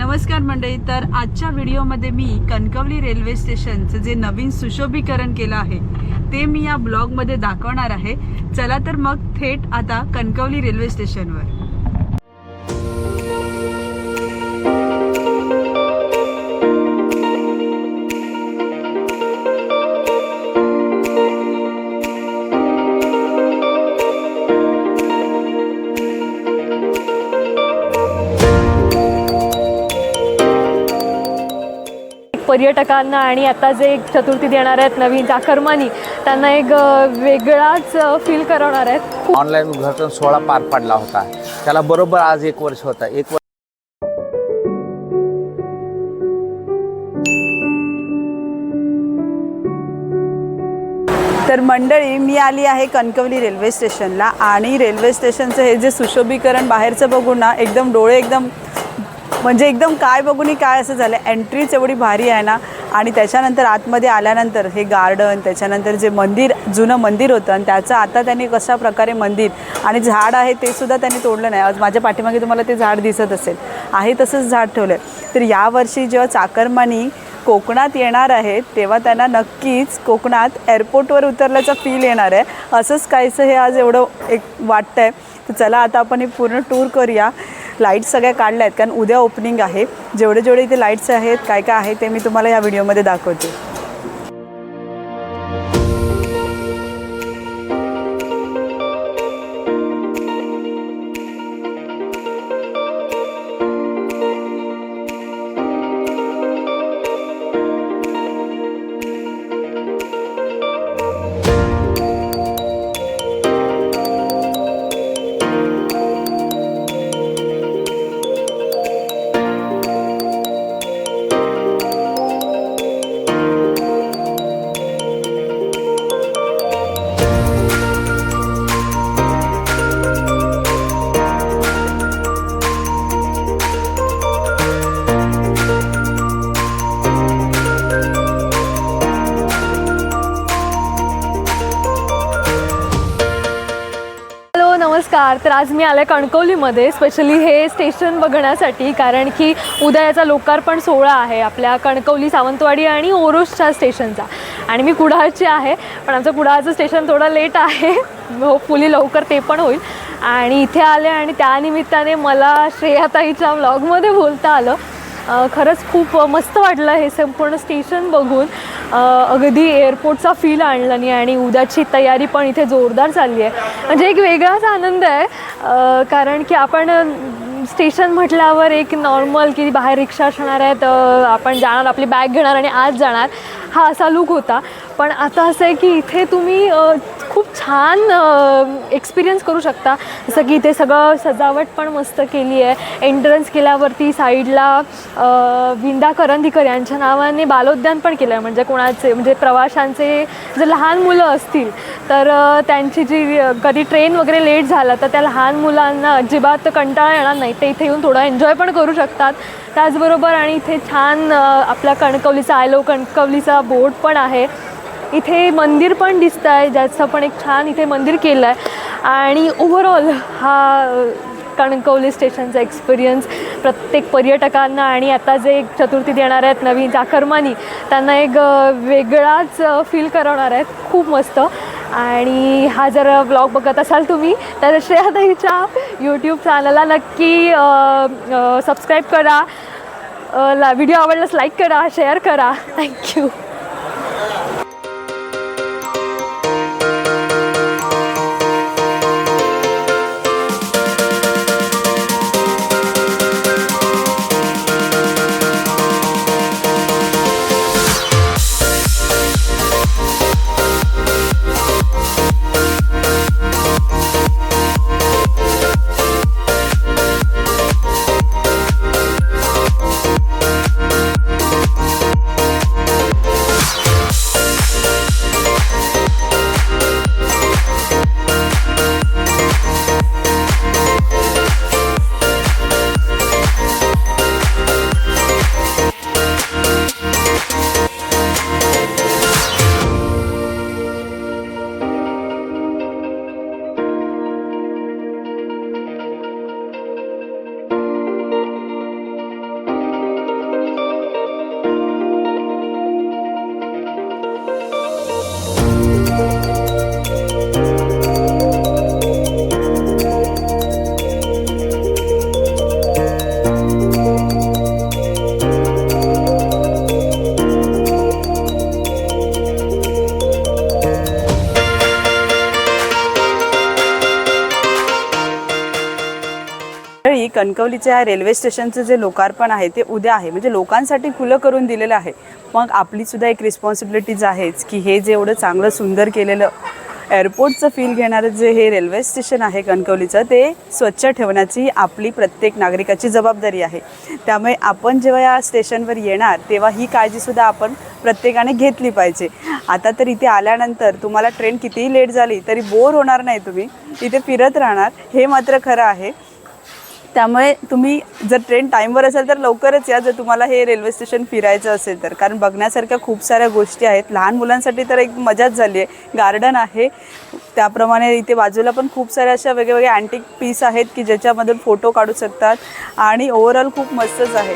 नमस्कार मंडळी तर आजच्या व्हिडिओमध्ये मी कणकवली रेल्वे स्टेशनचं जे नवीन सुशोभीकरण केलं आहे ते मी या ब्लॉगमध्ये दाखवणार आहे. चला तर मग थेट आता कणकवली रेल्वे स्टेशनवर. पर्यटकांना आणि आता जे एक चतुर्थी देणार आहेत नवीन चाकरमानी त्यांना एक वेगळाच फील करवणार आहेत. ऑनलाईन उद्घाटन सोहळा पार पडला होता. त्याला बरोबर आज एक वर्ष होता. एक वर्ष तर मंडळी मी आली आहे कणकवली रेल्वे स्टेशनला आणि रेल्वे स्टेशनचं हे जे सुशोभीकरण बाहेरचं बघून ना एकदम डोळे एकदम म्हणजे एकदम काय बघूनही काय असं झालं. एंट्रीच एवढी भारी आहे ना. आणि त्याच्यानंतर आतमध्ये आल्यानंतर हे गार्डन त्याच्यानंतर जे मंदिर जुनं मंदिर होतं आणि त्याचं आता त्यांनी कशा प्रकारे मंदिर आणि झाड आहे ते सुद्धा त्यांनी तोडलं नाही. आज माझ्या पाठीमागे तुम्हाला ते झाड दिसत असेल. आहे तसंच झाड ठेवलं आहे तर यावर्षी जेव्हा चाकरमानी कोकणात येणार आहेत तेव्हा त्यांना नक्कीच कोकणात एअरपोर्टवर उतरल्याचा फील येणार आहे. असंच काहीसं हे आज एवढं एक वाटतं आहे तर चला आता आपण हे पूर्ण टूर करूया. लाईट्स सगळ्या काढल्या आहेत. कारण उद्या ओपनिंग आहे. जेवढे जेवढे इथे लाईट्स आहेत काय काय आहे ते मी तुम्हाला या व्हिडिओमध्ये दाखवते. नमस्कार तर आज मी आले कणकवलीमध्ये स्पेशली हे स्टेशन बघण्यासाठी कारण की उद्या याचा लोकार्पण सोहळा आहे आपल्या कणकवली सावंतवाडी आणि ओरोसच्या स्टेशनचा आणि मी कुडाळची आहे पण आमचं कुडाळचं स्टेशन थोडं लेट आहे. होपफुली लवकर ते पण होईल. आणि इथे आले आणि त्यानिमित्ताने मला श्रेयाताईच्या व्लॉगमध्ये बोलता आलं. खरंच खूप मस्त वाटलं हे संपूर्ण स्टेशन बघून. अगदी एअरपोर्टचा फील आणला नाही आणि उद्याची तयारी पण इथे जोरदार चालली आहे. म्हणजे एक वेगळाच आनंद आहे कारण की आपण स्टेशन म्हटल्यावर एक नॉर्मल की बाहेर रिक्षा असणार आहेत आपण जाणार आपली बॅग घेणार आणि आज जाणार हा असा लूक होता. पण आता असं आहे की इथे तुम्ही खूप छान एक्सपिरियन्स करू शकता. जसं की इथे सगळं सजावट पण मस्त केली आहे. एंट्रन्स केल्यावरती साईडला विंदा करंदीकर यांच्या नावाने बालोद्यान पण केलं आहे म्हणजे कोणाचे म्हणजे प्रवाशांचे जर लहान मुलं असतील तर त्यांची जी कधी ट्रेन वगैरे लेट झालं तर त्या लहान मुलांना अजिबात कंटाळा येणार नाही. ते इथे येऊन थोडं एन्जॉय पण करू शकतात. त्याचबरोबर आणि इथे छान आपल्या कणकवलीचा आयलो कणकवलीचा बोर्ड पण आहे. इथे मंदिर पण दिसतं आहे ज्याचं पण एक छान इथे मंदिर केलं आहे आणि ओव्हरऑल हा कणकवली स्टेशनचा एक्सपिरियन्स प्रत्येक पर्यटकांना आणि आता जे एक चतुर्थी देणार आहेत नवीन चाकरमानी त्यांना एक वेगळाच फील करवणार आहेत. खूप मस्त. आणि हा जर ब्लॉग बघत असाल तुम्ही तर श्रेयाताईच्या यूट्यूब चॅनलला नक्की सबस्क्राईब करा. ला व्हिडिओ आवडल्यास लाईक करा शेअर करा. थँक्यू कणकवलीच्या या रेल्वे स्टेशनचं जे लोकार्पण आहे ते उद्या आहे. म्हणजे लोकांसाठी खुलं करून दिलेलं आहे. मग आपलीसुद्धा एक रिस्पॉन्सिबिलिटीज आहेच की हे जे एवढं चांगलं सुंदर केलेलं एअरपोर्टचं फील घेणारं जे हे रेल्वे स्टेशन आहे कणकवलीचं ते स्वच्छ ठेवण्याची आपली प्रत्येक नागरिकाची जबाबदारी आहे. त्यामुळे आपण जेव्हा या स्टेशनवर येणार तेव्हा ही काळजीसुद्धा आपण प्रत्येकाने घेतली पाहिजे. आता तर इथे आल्यानंतर तुम्हाला ट्रेन कितीही लेट झाली तरी बोर होणार नाही तुम्ही. इथे फिरत राहणार हे मात्र खरं आहे. त्यामुळे तुम्ही जर ट्रेन टाईमवर असेल तर लवकरच या जर तुम्हाला हे रेल्वे स्टेशन फिरायचं असेल तर. कारण बघण्यासारख्या खूप साऱ्या गोष्टी आहेत. लहान मुलांसाठी तर एक मजाच झाली आहे गार्डन आहे. त्याप्रमाणे इथे बाजूला पण खूप साऱ्या अशा वेगवेगळ्या अँटिक पीस आहेत की ज्याच्यामधून फोटो काढू शकतात. आणि ओव्हरऑल खूप मस्तच आहे.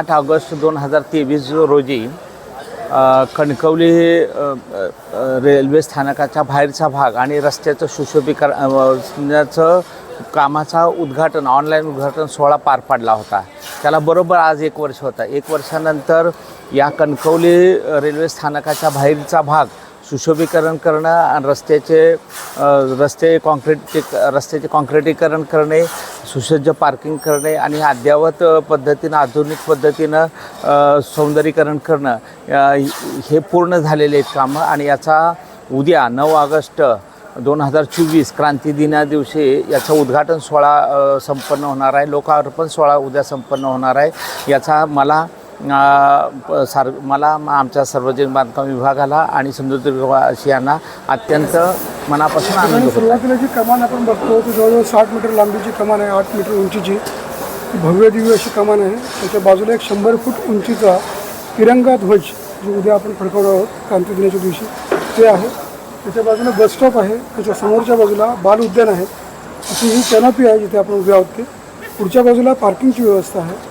आठ ऑगस्ट दोन हजार तेवीस रोजी कणकवली हे रेल्वे स्थानकाच्या बाहेरचा भाग आणि रस्त्याचं सुशोभीकरणाचं कामाचा उद्घाटन ऑनलाईन उद्घाटन सोहळा पार पाडला होता. त्याला बरोबर आज एक वर्ष होता. एक वर्षानंतर या कणकवली रेल्वे स्थानकाच्या बाहेरचा भाग सुशोभीकरण करणं आणि रस्त्याचे रस्ते कॉन्क्रीटचे रस्त्याचे कॉन्क्रिटीकरण करणे सुसज्ज पार्किंग करणे आणि अद्ययावत पद्धतीनं आधुनिक पद्धतीनं सौंदर्यीकरण करणं हे पूर्ण झालेले आहेत कामं आणि याचा उद्या नऊ ऑगस्ट दोन हजार चोवीस क्रांती दिना दिवशी याचं उद्घाटन सोहळा संपन्न होणार आहे. लोकार्पण सोहळा उद्या संपन्न होणार आहे. याचा मला सार मला आमच्या सार्वजनिक बांधकाम विभागाला आणि सिंधुदुर्ग विभागाशी अत्यंत मनापासून आनंद सुरुवातीला जी कमान आपण बघतो ती जवळजवळ साठ मीटर लांबीची कमान आहे आठ मीटर उंचीची. भव्य दिव्य अशी कमान आहे. त्याच्या बाजूला एक शंभर फूट उंचीचा तिरंगा ध्वज जो उद्या आपण फडकवणार आहोत क्रांती दिनाच्या दिवशी ते आहे. त्याच्या बाजूला बस स्टॉप आहे. त्याच्या समोरच्या बाजूला बाल उद्यान आहे. अशी ही कॅनॉपी आहे जिथे आपण उभे आहोत ते. पुढच्या बाजूला पार्किंगची व्यवस्था आहे.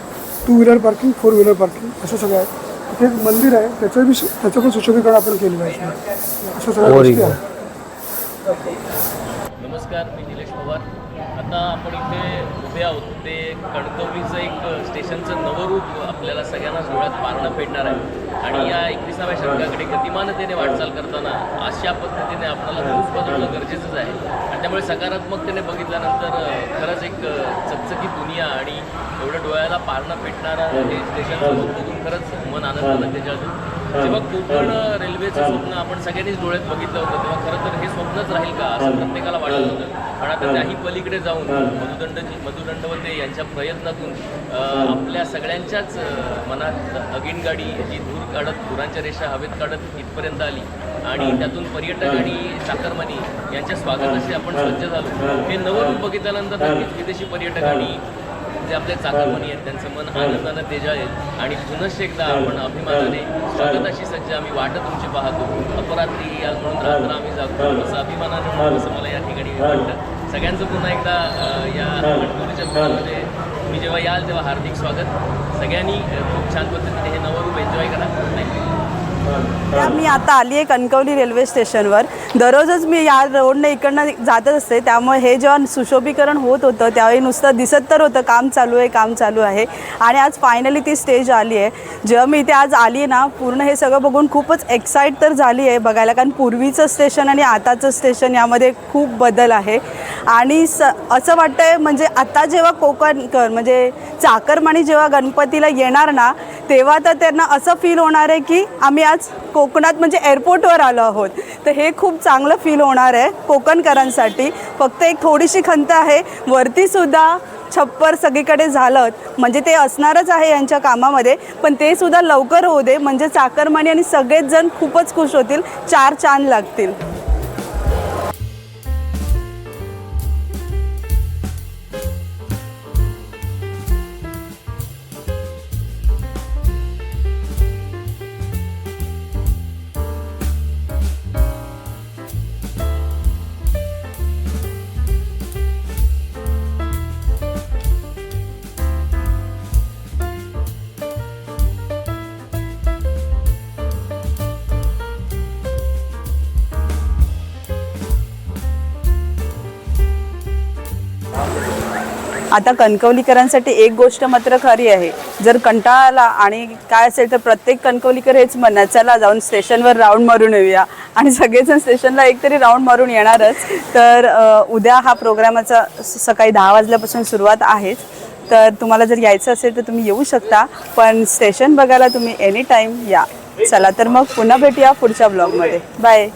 Two wheeler parking four wheeler parking असं सगळं आहे. इथे एक मंदिर आहे त्याचं बी त्याचं पण सुशोभीकरण आपण केलेलं आहे. असं सगळ्या गोष्टी आहेत. नमस्कार मी निलेश पवार. आता आपण इथे उभे आहोत. ते कणकवलीचं एक स्टेशनचं नवरूप आपल्याला सगळ्यांना डोळ्यात पारणं फेडणार आहे. आणि या एकविसाव्या शतकाकडे गतिमानतेने वाटचाल करताना अशा पद्धतीने आपल्याला खूप बदलणं गरजेचंच आहे. आणि त्यामुळे सकारात्मकतेने बघितल्यानंतर खरंच एक पारणं पेटणारं हे. स्टेशन बघून खरंच मन आनंदानं त्याच्यात जेव्हा कोकण रेल्वेचं स्वप्न आपण सगळ्यांनीच डोळ्यात बघितलं होतं तेव्हा खरं तर हे स्वप्नच राहील का असं प्रत्येकाला वाटत होतं. पण आता त्याही पलीकडे जाऊन मधुदंडजी मधुदंडवते यांच्या प्रयत्नातून आपल्या सगळ्यांच्याच मनात अगिनगाडी जी दूर काढत धुरांच्या रेषा हवेत काढत इथपर्यंत आली. आणि त्यातून पर्यटक आणि चाकरमानी यांच्या स्वागताशी आपण सज्ज झालो. हे. नवं रूप बघितल्यानंतर नक्कीच विदेशी पर्यटक आणि जे आपले चाकरमणी आहेत त्यांचं मन आनंदानं तेजाळेल आणि पुनश्च एकदा आपण अभिमानाने स्वागताशी सज्ज आम्ही वाट तुमची पाहतो. अपरात्री म्हणून रात्र आम्ही जागतो. असं अभिमानानं म्हणू असं मला या ठिकाणी वाटतं. सगळ्यांचं पुन्हा एकदा या कणकवलीच्या भागामध्ये तुम्ही जेव्हा याल तेव्हा हार्दिक स्वागत. सगळ्यांनी खूप छान पद्धतीने हे नवरूप एन्जॉय करा. थँक्यू त्या मी आता आली आहे कणकवली रेल्वे स्टेशनवर दररोजच मी या रोडने इकडनं जातच असते. त्यामुळे हे जेव्हा सुशोभीकरण होत होतं त्यावेळी नुसतं दिसत तर होतं काम चालू आहे काम चालू आहे. आणि आज फायनली ती स्टेज आली आहे. जेव्हा मी इथे आज आली आहे ना पूर्ण हे सगळं बघून खूपच एक्साईट तर झाली आहे बघायला. कारण पूर्वीचं स्टेशन आणि आताचं स्टेशन यामध्ये खूप बदल आहे. आणि स असं वाटतं आहे म्हणजे आता जेव्हा कोकणकर म्हणजे चाकरमानी जेव्हा गणपतीला येणार ना तेव्हा तर त्यांना असं फील होणार आहे की आम्ही आज कोकणात म्हणजे एअरपोर्टवर आलो आहोत. तर हे खूप चांगलं फील होणार आहे कोकणकरांसाठी. फक्त एक थोडीशी खंत आहे वरतीसुद्धा छप्पर सगळीकडे झालं म्हणजे ते असणारच आहे यांच्या कामामध्ये पण ते सुद्धा लवकर होऊ दे. म्हणजे चाकरमानी आणि सगळेच जण खूपच खुश होतील चार चांद लागतील. आता कणकवलीकरांसाठी एक गोष्ट मात्र खरी आहे. जर कंटाळा आला आणि काय असेल तर प्रत्येक कणकवलीकर हेच म्हणणार चला जाऊन स्टेशनवर राऊंड मारून येऊया. आणि सगळेजण स्टेशनला एकतरी राऊंड मारून येणारच. तर उद्या हा प्रोग्रामाचा सकाळी दहा वाजल्यापासून सुरुवात आहेच. तर तुम्हाला जर यायचं असेल तर तुम्ही येऊ शकता. पण स्टेशन बघायला तुम्ही एनी टाईम या. चला तर मग पुन्हा भेटूया पुढच्या ब्लॉगमध्ये. बाय.